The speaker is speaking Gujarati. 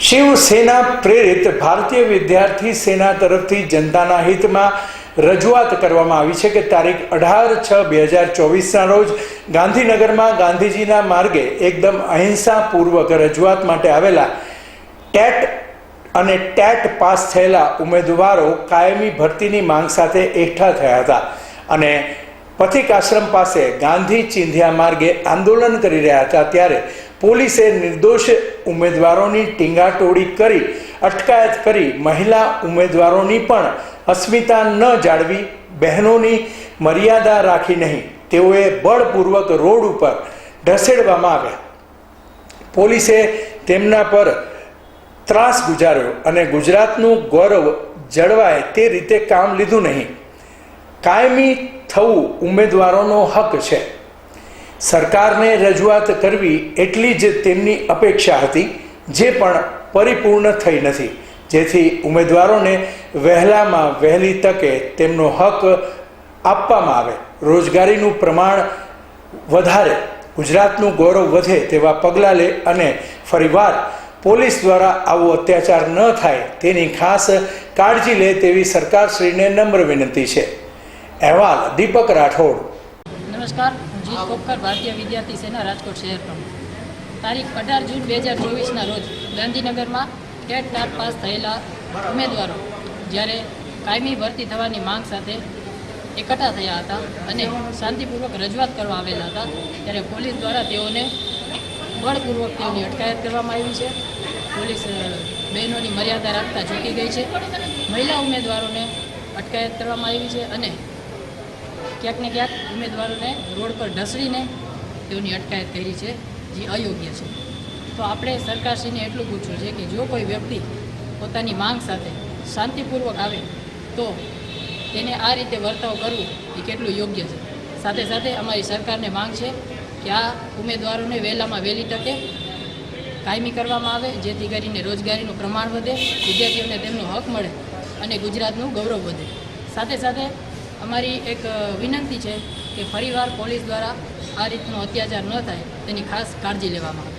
શિવસેના પ્રેરિત ભારતીય વિદ્યાર્થી સેના તરફથી જનતાના હિતમાં રજૂઆત કરવામાં આવી છે કે તારીખ અઢાર છ બે હજાર ચોવીસના રોજ ગાંધીનગરમાં ગાંધીજીના માર્ગે એકદમ અહિંસાપૂર્વક રજૂઆત માટે આવેલા ટેટ અને ટેટ પાસ થયેલા ઉમેદવારો કાયમી ભરતીની માંગ સાથે એકઠા થયા હતા. અને પથિક આશ્રમ પાસે ગાંધી ચિંધ્યા માર્ગે આંદોલન કરી રહ્યા હતા, ત્યારે પોલીસે નિર્દોષ ઉમેદવારોની ટીંગાટોળી કરી, અટકાયત કરી મહિલા ઉમેદવારોની પણ અસ્મિતા ન જાળવી, બહેનોની મર્યાદા રાખી નહીં. તેઓએ બળપૂર્વક રોડ ઉપર ઢસેડવામાં આવ્યા. પોલીસે તેમના પર ત્રાસ ગુજાર્યો અને ગુજરાતનું ગૌરવ જળવાય તે રીતે કામ લીધું નહીં. કાયમી થવું ઉમેદવારોનો હક છે. સરકારને રજૂઆત કરવી એટલી જ તેમની અપેક્ષા હતી, જે પણ પરિપૂર્ણ થઈ નથી. જેથી ઉમેદવારોને વહેલામાં વહેલી તકે તેમનો હક આપવામાં આવે. રોજગારીનું પ્રમાણ વધારે, ગુજરાતનું ગૌરવ વધે તેવા પગલાં લે અને ફરીવાર પોલીસ દ્વારા આવો અત્યાચાર ન થાય તેની ખાસ કાળજી લે તેવી સરકારશ્રીને નમ્ર વિનંતી છે. અહેવાલ, દીપક રાઠોડ. નમસ્કાર, હું જીત કોપકર, ભારતીય વિદ્યાર્થી સેના, રાજકોટ શહેર પ્રમુખ. તારીખ અઢાર જૂન બે હજાર ચોવીસના રોજ ગાંધીનગરમાં ટેટ ટાટ પાસ થયેલા ઉમેદવારો જ્યારે કાયમી ભરતી થવાની માંગ સાથે એકઠા થયા હતા અને શાંતિપૂર્વક રજૂઆત કરવા આવેલા હતા, ત્યારે પોલીસ દ્વારા તેઓને બળપૂર્વક તેઓની અટકાયત કરવામાં આવી છે. પોલીસ બહેનોની મર્યાદા રાખતા ચૂકી ગઈ છે. મહિલા ઉમેદવારોને અટકાયત કરવામાં આવી છે અને ક્યાંક ને ક્યાંક ઉમેદવારોને રોડ પર ઢસડીને તેઓની અટકાયત કરી છે, જે અયોગ્ય છે. તો આપણે સરકારશ્રીને એટલું પૂછવું છે કે જો કોઈ વ્યક્તિ પોતાની માંગ સાથે શાંતિપૂર્વક આવે, તો તેને આ રીતે વર્તાવ કરવું એ કેટલું યોગ્ય છે? સાથે સાથે અમારી સરકારને માંગ છે કે આ ઉમેદવારોને વહેલામાં વહેલી તકે કાયમી કરવામાં આવે, જેથી કરીને રોજગારીનું પ્રમાણ વધે, વિદ્યાર્થીઓને તેમનો હક મળે અને ગુજરાતનું ગૌરવ વધે. સાથે સાથે અમારી એક વિનંતી છે કે ફરીવાર પોલીસ દ્વારા આ રીતનો અત્યાચાર ન થાય, તેની ખાસ કાળજી લેવામાં આવે.